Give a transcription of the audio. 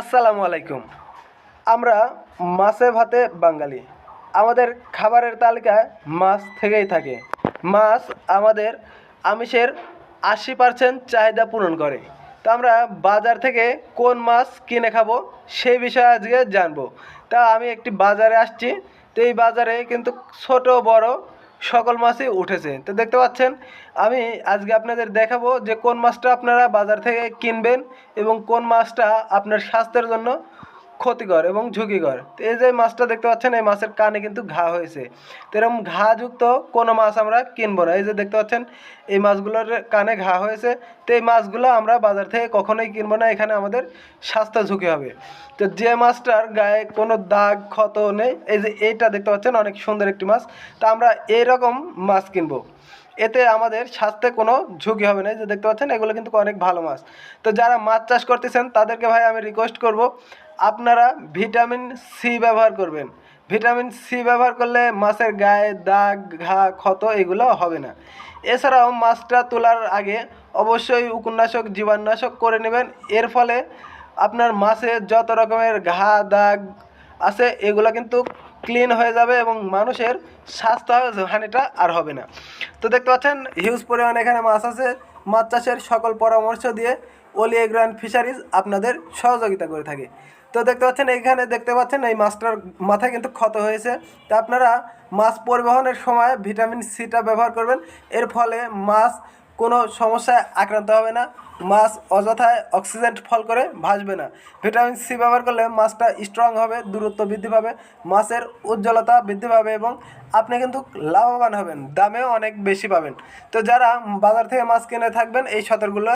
আসসালামু আলাইকুম। আমরা মাছে ভাতে বাঙালি। আমাদের খাবারের তালিকায় মাছ থেকেই থাকে। মাছ আমাদের আমিষের আশি পার্সেন্ট চাহিদা পূরণ করে। তো আমরা বাজার থেকে কোন মাছ কিনে খাব সেই বিষয়ে আজকে জানব। তা আমি একটি বাজারে আসছি। তো এই বাজারে কিন্তু ছোট, বড় সকল মাছই উঠেছে। তো দেখতে পাচ্ছেন, আমি আজকে আপনাদের দেখাবো যে কোন মাছটা আপনারা বাজার থেকে কিনবেন এবং কোন মাছটা আপনার স্বাস্থ্যের জন্য ক্ষতিকর এবং ঝুঁকিকর। এই যে মাছটা দেখতে পাচ্ছেন, এই মাছের কানে কিন্তু ঘা হয়েছে। তো এরকম ঘাযুক্ত কোনো মাছ আমরা কিনবো না। এই যে দেখতে পাচ্ছেন, এই মাছগুলোর কানে ঘা হয়েছে। তো এই মাছগুলো আমরা বাজার থেকে কখনোই কিনবো না। এখানে আমাদের স্বাস্থ্য ঝুঁকি হবে। তো যে মাছটার গায়ে কোনো দাগ, ক্ষত নেই, এই যে এইটা দেখতে পাচ্ছেন, অনেক সুন্দর একটি মাছ। তা আমরা এইরকম মাছ কিনবো। এতে আমাদের স্বাস্থ্যে কোনো ঝুঁকি হবে না। যে দেখতে পাচ্ছেন, এগুলো কিন্তু অনেক ভালো মাছ। তো যারা মাছ চাষ করতেছেন, তাদেরকে ভাই আমি রিকোয়েস্ট করব আপনারা ভিটামিন সি ব্যবহার করবেন। ভিটামিন সি ব্যবহার করলে মাছের গায়ে দাগ, ঘা, ক্ষত এগুলো হবে না। এছাড়াও মাছটা তোলার আগে অবশ্যই উকুন্নাশক, জীবাণুনাশক করে নেবেন। এর ফলে আপনার মাছে যত রকমের ঘা, দাগ আছে, এগুলো কিন্তু ক্লিন হয়ে যাবে এবং মানুষের স্বাস্থ্য হানিটা আর হবে না। তো দেখতে পাচ্ছেন হিউজ পরিমাণ এখানে মাছ আছে। মাছ চাষের সকল পরামর্শ দিয়ে অলি এগ্রান ফিশারিজ আপনাদের সহযোগিতা করে থাকে। তো দেখতে পাচ্ছেন এইখানে দেখতে পাচ্ছেন, এই মাছটার মাথায় কিন্তু ক্ষত হয়েছে। তা আপনারা মাছ পরিবহনের সময় ভিটামিন সিটা ব্যবহার করবেন। এর ফলে মাছ কোনো সমস্যায় আক্রান্ত হবে না। মাছ অযথায় অক্সিজেন ফল করে ভাসবে না। ভিটামিন সি ব্যবহার করলে মাছটা স্ট্রং হবে, দূরত্ব বৃদ্ধি পাবে, মাছের উজ্জ্বলতা বৃদ্ধি পাবে এবং আপনি কিন্তু লাভবান হবেন, দামেও অনেক বেশি পাবেন। তো যারা বাজার থেকে মাছ কিনে থাকবেন, এই সতর্কগুলো